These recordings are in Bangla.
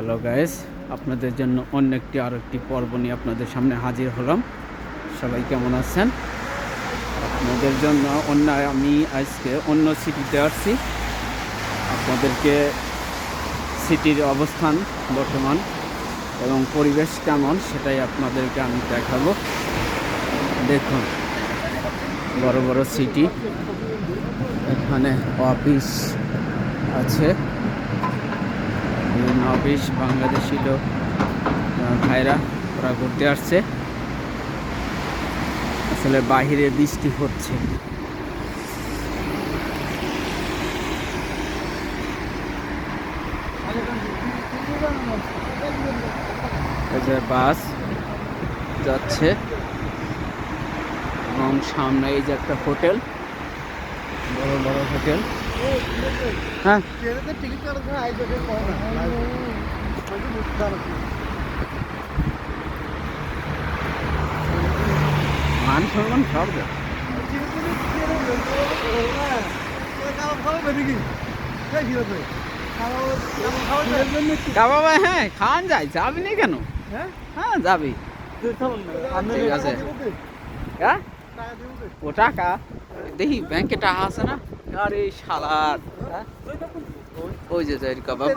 হ্যালো গাইস আপনাদের জন্য অন্য একটি আর একটি পর্ব নিয়ে আপনাদের সামনে হাজির হলাম। সবাই কেমন আছেন? আপনাদের জন্য অন্য আমি আজকে অন্য সিটিতে আসছি। আপনাদেরকে সিটির অবস্থান, বর্তমান এবং পরিবেশ কেমন সেটাই আপনাদেরকে আমি দেখাবো। দেখুন, বড় বড় সিটি এখানে অফিস আছে। অফিস, বাংলাদেশি লোক ভাইরা ওরা ঘুরতে আসছে। আসলে বাহিরে বৃষ্টি হচ্ছে। বাস যাচ্ছে এবং সামনে এই যে একটা হোটেল, বড় বড় হোটেল। হ্যাঁ? মান সম্মান সব দেয়। কাবাবা হ্যাঁ খাওয়ান যায়। যাবি না কেন? হ্যাঁ যাবি। ঠিক আছে। হ্যাঁ? ও টাকা। দেখি ব্যাংকে টাকা আছে না? আরে শালার হ্যাঁ? ওই যে কাবাব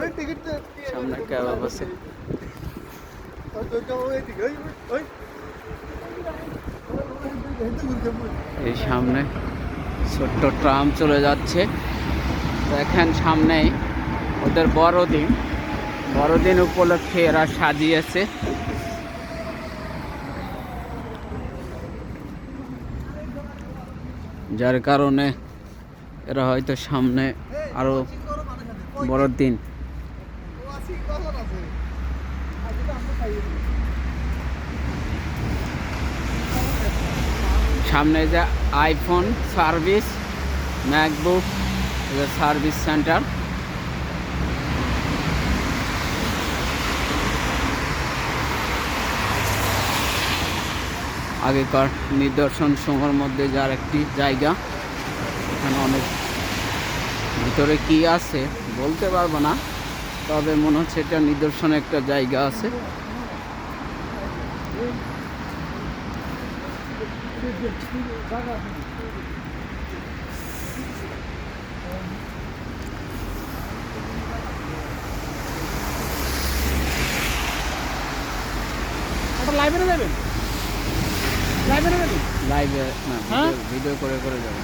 সামনে কাবাব আছে। এই সামনে ছোট্ট ট্রাম চলে যাচ্ছে। দেখেন সামনেই ওদের বড়দিন। বড়দিন উপলক্ষে এরা সাজিয়েছে। যার কারণে এরা হয়তো সামনে আরও বড় দিন। সামনে যে iPhone service, MacBook service centre. আগেকার নিদর্শন সমূহের মধ্যে যার একটি জায়গা, এখানে অনেক ভিতরে কি আছে বলতে পারব না তবে মনে হচ্ছে এটা নিদর্শন একটা জায়গা আছে। লাইব্রেরি যাবেন লাইব্রেরি যাবেন লাইভে না হ্যাঁ? ভিডিও- ভিডিও করে করে যাব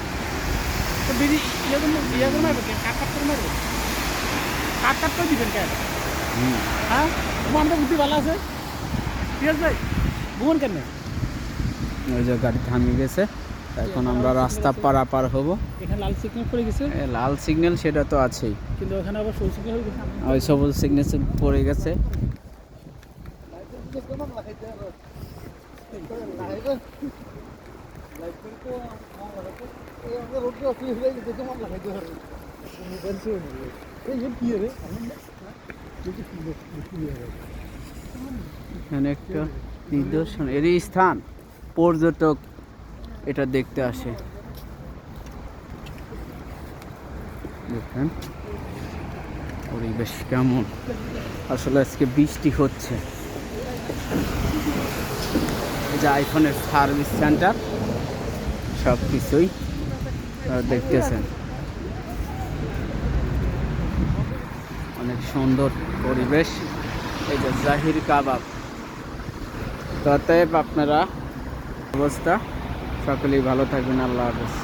তো বিড়ি ইয়ে করে মারবে কে কাট কাট করে মারবে। কাট কাট করে দিবেন কে হুম। হ্যাঁ? তোমার তো বুদ্ধি ভালো আছে। ঠিক আছে ভাই ভুবন কেন? ওই যে গাড়ি থামিয়ে গেছে এখন আমরা রাস্তা পারাপার হব। এখানে লাল সিগন্যাল পড়ে গেছে। লাল সিগন্যাল সেটা তো আছেই। কিন্তু ওখানে আবার সবুজ সিগন্যাল ওই সবুজ সিগন্যাল পড়ে গেছে। এখানে একটা নিদর্শন। এরই স্থান পর্যটক এটা দেখতে আসে। দেখেন, পরিবেশ কেমন। আসলে আজকে বৃষ্টি হচ্ছে। যে আইফোনের সার্ভিস সেন্টার সব কিছুই দেখতেছেন। অনেক সুন্দর পরিবেশ। এই যে জাহির কাবাব। তাতে আপনারা অবস্থা, সকলেই ভালো থাকবেন, আল্লাহ হাফেজ।